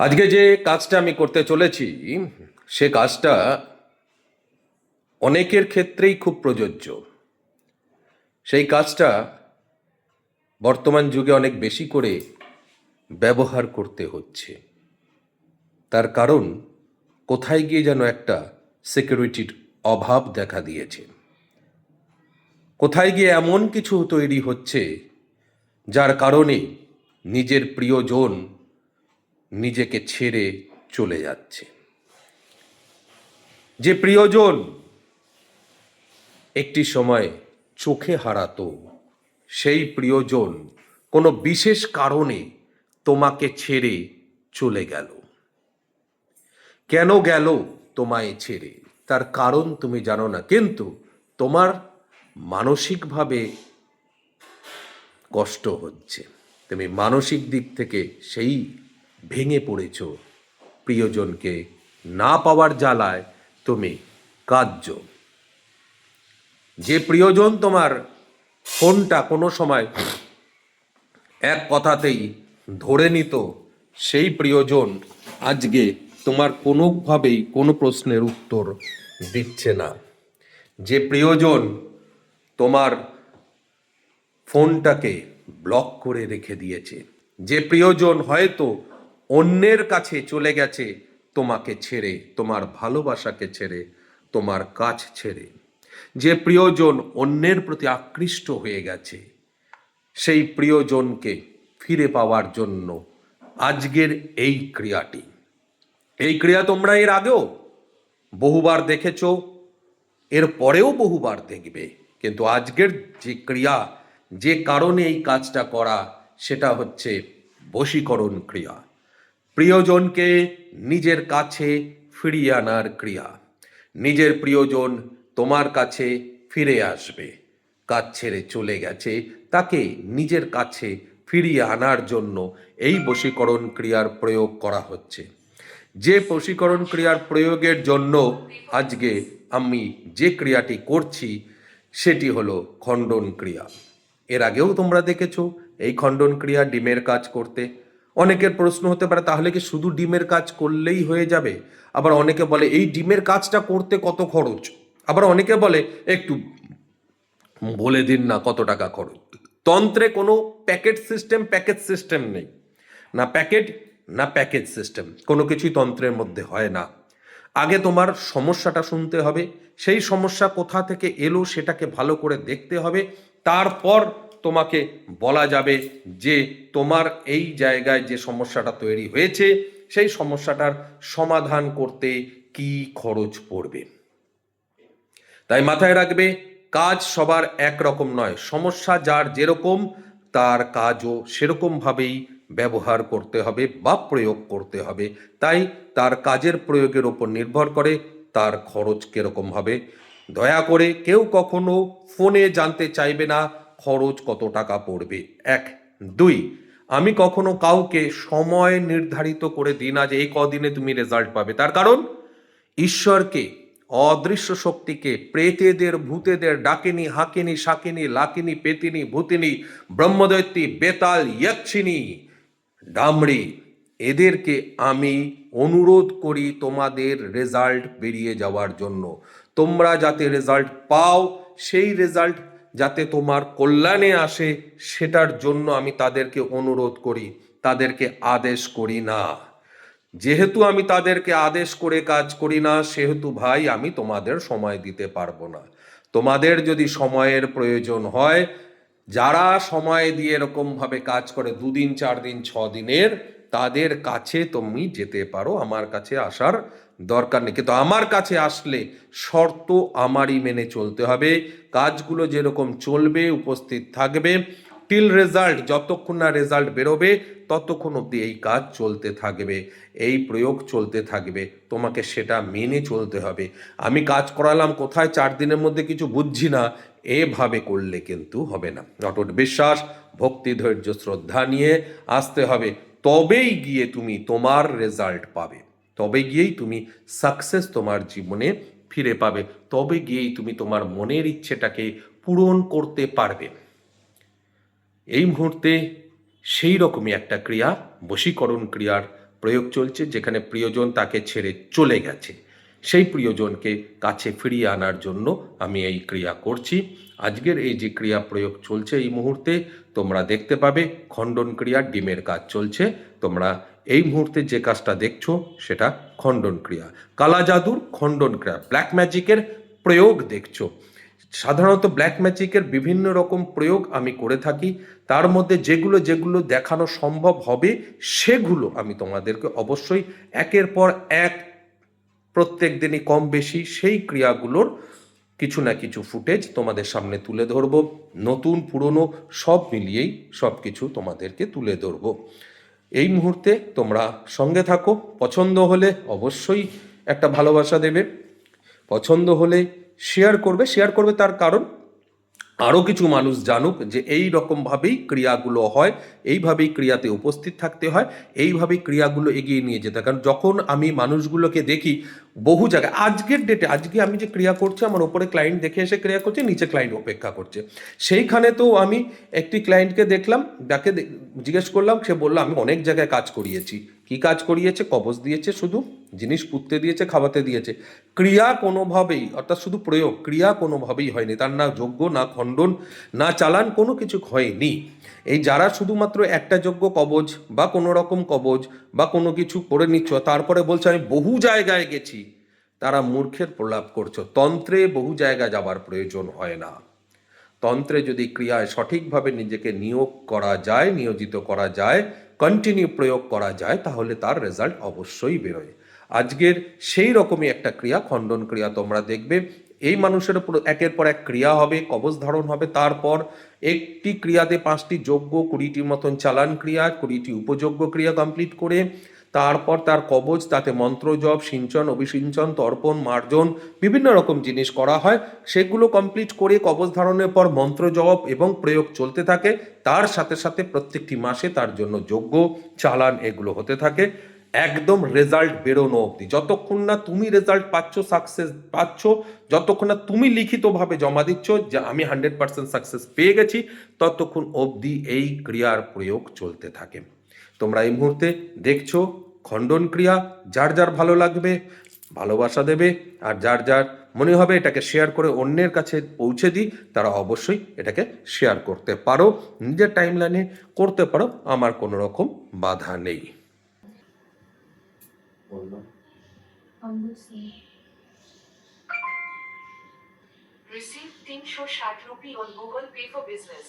আজকে যে কাজটা আমি করতে চলেছি, সে কাজটা অনেকের ক্ষেত্রেই খুব প্রযোজ্য। সেই কাজটা বর্তমান যুগে অনেক বেশি করে ব্যবহার করতে হচ্ছে। তার কারণ, কোথায় গিয়ে যেন একটা সিকিউরিটির অভাব দেখা দিয়েছে। কোথায় গিয়ে এমন কিছু তৈরি হচ্ছে, যার কারণে নিজের প্রিয়জন নিজেকে ছেড়ে চলে যাচ্ছে। যে প্রিয়জন একটি সময় চোখে হারাতো, সেই প্রিয়জন কোনো বিশেষ কারণে তোমাকে ছেড়ে চলে গেল। কেন গেল তোমায় ছেড়ে? তার কারণ তুমি জানো না, কিন্তু তোমার মানসিকভাবে কষ্ট হচ্ছে। তুমি মানসিক দিক থেকে সেই ভেঙে পড়েছ। প্রিয়জনকে না পাওয়ার জ্বালায় তুমি কাঁদছ। যে প্রিয়জন তোমার ফোনটা কোনো সময় এক কথাতেই ধরে নিত, সেই প্রিয়জন আজকে তোমার কোনোভাবেই কোনো প্রশ্নের উত্তর দিচ্ছে না। যে প্রিয়জন তোমার ফোনটাকে ব্লক করে রেখে দিয়েছে। যে প্রিয়জন হয়তো অন্যের কাছে চলে গেছে, তোমাকে ছেড়ে, তোমার ভালোবাসাকে ছেড়ে, তোমার কাজ ছেড়ে। যে প্রিয়জন অন্যের প্রতি আকৃষ্ট হয়ে গেছে, সেই প্রিয়জনকে ফিরে পাওয়ার জন্য আজকের এই ক্রিয়াটি। এই ক্রিয়া তোমরা এর আগেও বহুবার দেখেছ, এর পরেও বহুবার দেখবে। কিন্তু আজকের যে ক্রিয়া, যে কারণে এই কাজটা করা, সেটা হচ্ছে বশীকরণ ক্রিয়া। প্রিয়জনকে নিজের কাছে ফিরিয়ে আনার ক্রিয়া। নিজের প্রিয়জন তোমার কাছে ফিরে আসবে। কাজ ছেড়ে চলে গেছে, তাকে নিজের কাছে ফিরিয়ে আনার জন্য এই বশীকরণ ক্রিয়ার প্রয়োগ করা হচ্ছে। যে বশীকরণ ক্রিয়ার প্রয়োগের জন্য আজকে আমি যে ক্রিয়াটি করছি, সেটি হলো খণ্ডন ক্রিয়া। এর আগেও তোমরা দেখেছ, এই খণ্ডন ক্রিয়া ডিমের কাজ করতে অনেকের প্রশ্ন হতে পারে, তাহলে কি শুধু ডিমের কাজ করলেই হয়ে যাবে? আবার অনেকে বলে, এই ডিমের কাজটা করতে কত খরচ? আবার অনেকে বলে, একটু বলে দিন না কত টাকা খরচ। তন্ত্রে কোনো প্যাকেট সিস্টেম, প্যাকেজ সিস্টেম নেই। না প্যাকেট, না প্যাকেজ সিস্টেম। কোনো কিছুই তন্ত্রের মধ্যে হয় না। আগে তোমার সমস্যাটা শুনতে হবে, সেই সমস্যা কোথা থেকে এলো সেটাকে ভালো করে দেখতে হবে। তারপর তোমাকে বলা যাবে যে তোমার এই জায়গায় যে সমস্যাটা তৈরি হয়েছে, সেই সমস্যাটার সমাধান করতে কি খরচ পড়বে? তাই মাথায় রাখবে, কাজ সবার একরকম নয়। সমস্যা যার যেরকম, তার কাজও সেরকমভাবেই ব্যবহার করতে হবে বা প্রয়োগ করতে হবে। তাই তার কাজের প্রয়োগের ওপর নির্ভর করে তার খরচ কীরকম হবে। দয়া করে কেউ কখনো ফোনে জানতে চাইবে না খরচ কত টাকা পড়বে? এক। দুই, আমি কখনো কাউকে সময় নির্ধারিত করে দিই না যে এই কদিনে তুমি রেজাল্ট পাবে। তার কারণ, ঈশ্বরকে, অদৃশ্য শক্তিকে, প্রেতেদের, ভূতেদের, ডাকিনি, হাকিনি, শাকিনি, লাকিনি, পেতিনি, ভূতিনি ব্রহ্মদৈত্যী বেতাল ইয়ক্ষিনী ডামড়ি, এদেরকে আমি অনুরোধ করি তোমাদের রেজাল্ট বেরিয়ে যাওয়ার জন্য। তোমরা যাতে রেজাল্ট পাও, সেই রেজাল্ট যাতে তোমার কল্যাণে আসে, সেটার জন্য আমি তাদেরকে অনুরোধ করি, তাদেরকে আদেশ করি না। যেহেতু আমি তাদেরকে আদেশ করে কাজ করি না, সেহেতু ভাই, আমি তোমাদের সময় দিতে পারব না। তোমাদের যদি সময়ের প্রয়োজন হয়, যারা সময় দিয়ে এরকমভাবে কাজ করে, দুদিন চার দিন ছ দিনের তাদের কাছে তুমি যেতে পারো, আমার কাছে আসার দরকার নেই। কিন্তু আমার কাছে আসলে শর্ত আমারই মেনে চলতে হবে। কাজগুলো যেরকম চলবে, উপস্থিত থাকবে টিল রেজাল্ট যতক্ষণ না রেজাল্ট বেরোবে, ততক্ষণ অবধি এই কাজ চলতে থাকবে, এই প্রয়োগ চলতে থাকবে। তোমাকে সেটা মেনে চলতে হবে। আমি কাজ করালাম কোথায় চার দিনের মধ্যে কিছু বুঝছি না, এভাবে করলে কিন্তু হবে না। অটট বিশ্বাস, ভক্তি, ধৈর্য, শ্রদ্ধা নিয়ে আসতে হবে। তবেই গিয়ে তুমি তোমার রেজাল্ট পাবে। তবে গিয়েই তুমি সাকসেস তোমার জীবনে ফিরে পাবে। তবে গিয়েই তুমি তোমার মনের ইচ্ছেটাকে পূরণ করতে পারবে। এই মুহূর্তে সেই রকমই একটা ক্রিয়া, বশীকরণ ক্রিয়ার প্রয়োগ চলছে, যেখানে প্রিয়জন তাকে ছেড়ে চলে গেছে। সেই প্রিয়জনকে কাছে ফিরিয়ে আনার জন্য আমি এই ক্রিয়া করছি। আজকের এই যে ক্রিয়া প্রয়োগ চলছে এই মুহূর্তে, তোমরা দেখতে পাবে খণ্ডন ক্রিয়া ডিমের কাজ চলছে। তোমরা এই মুহূর্তে যে কাজটা দেখছ, সেটা খণ্ডন ক্রিয়া। কালা জাদুর খণ্ডন ক্রিয়া ব্ল্যাক ম্যাজিকের প্রয়োগ দেখছ। সাধারণত ব্ল্যাক ম্যাজিকের বিভিন্ন রকম প্রয়োগ আমি করে থাকি। তার মধ্যে যেগুলো যেগুলো দেখানো সম্ভব হবে, সেগুলো আমি তোমাদেরকে অবশ্যই একের পর এক প্রত্যেক দিনই কম বেশি সেই ক্রিয়াগুলোর কিছু না কিছু ফুটেজ তোমাদের সামনে তুলে ধরব। নতুন, পুরনো, সব মিলিয়েই সব কিছু তোমাদেরকে তুলে ধরব। এই মুহূর্তে তোমরা সঙ্গে থাকো। পছন্দ হলে অবশ্যই একটা ভালোবাসা দেবে। পছন্দ হলে শেয়ার করবে। শেয়ার করবে তার কারণ আরও কিছু মানুষ জানুক যে এই রকমভাবেই ক্রিয়াগুলো হয়, এইভাবেই ক্রিয়াতে উপস্থিত থাকতে হয়, এইভাবেই ক্রিয়াগুলো এগিয়ে নিয়ে যেতে। কারণ যখন আমি মানুষগুলোকে দেখি, বহু জায়গায়, আজকের ডেটে আজকে আমি যে ক্রিয়া করছি, আমার ওপরে ক্লায়েন্ট দেখে এসে ক্রিয়া করছে, নিচে ক্লায়েন্ট অপেক্ষা করছে সেইখানে তো আমি একটি ক্লায়েন্টকে দেখলাম, যাকে জিজ্ঞেস করলাম, সে বলল, আমি অনেক জায়গায় কাজ করিয়েছি কি কাজ করিয়েছে? কবজ দিয়েছে শুধু? জিনিস পুঁততে দিয়েছে, খাওয়াতে দিয়েছে। ক্রিয়া কোনোভাবেই, অর্থাৎ শুধু প্রয়োগ, ক্রিয়া কোনোভাবেই হয়নি। তার না যোগ্য না খণ্ডন, না চালান কোনো কিছু হয়নি। এই যারা শুধুমাত্র একটা যোগ্য কবজ, বা কোনো রকম কবজ, বা কোনো কিছু করে নিচ্ছ, তারপরে বলছে, আমি বহু জায়গায় গেছি। তারা মূর্খের প্রলাপ করছ। তন্ত্রে বহু জায়গা যাবার প্রয়োজন হয় না। তন্ত্রে যদি ক্রিয়ায় সঠিকভাবে নিজেকে নিয়োগ করা যায়, নিয়োজিত করা যায় কন্টিনিউ প্রয়োগ করা যায়, তাহলে তার রেজাল্ট অবশ্যই বেরোয়। আজকের সেই রকমই একটা ক্রিয়া, খণ্ডন ক্রিয়া তোমরা দেখবে। এই মানুষের উপর একের পর এক ক্রিয়া হবে, কবজ ধারণ হবে। তারপর একটি ক্রিয়াতে পাঁচটি যোগ্য কুড়িটির মতন চালান ক্রিয়া, কুড়িটি উপযোগ্য ক্রিয়া কমপ্লিট করে তারপর তার কবচ তাতে মন্ত্র জপ সিঞ্চন, অভিসিঞ্চন, তর্পণ, মার্জন, বিভিন্ন রকম জিনিস করা হয়। সেগুলো কমপ্লিট করে কবচ ধারণের পর মন্ত্র জপ এবং প্রয়োগ চলতে থাকে। তার সাথে সাথে প্রত্যেকটি মাসে তার জন্য যোগ্য চালান এগুলো হতে থাকে। একদম রেজাল্ট বেরোনো অবধি। যতক্ষণ না তুমি রেজাল্ট পাচ্ছ সাকসেস পাচ্ছ, যতক্ষণ না তুমি লিখিতভাবে জমা দিচ্ছ, যে আমি হান্ড্রেড পার্সেন্ট সাকসেস পেয়ে গেছি, ততক্ষণ অবধি এই ক্রিয়ার প্রয়োগ চলতে থাকে। তোমরা এই মুহূর্তে দেখছ খণ্ডন ক্রিয়া যার যার ভালো লাগবে ভালোবাসা দেবে আর যার যার মনে হবে এটাকে শেয়ার করে অন্যের কাছে পৌঁছে দিই তারা অবশ্যই এটাকে শেয়ার করতে পারো নিজের টাইমলাইনে করতে পারো আমার কোনো রকম বাধা নেই Receive 360 rupee on Google Pay for Business.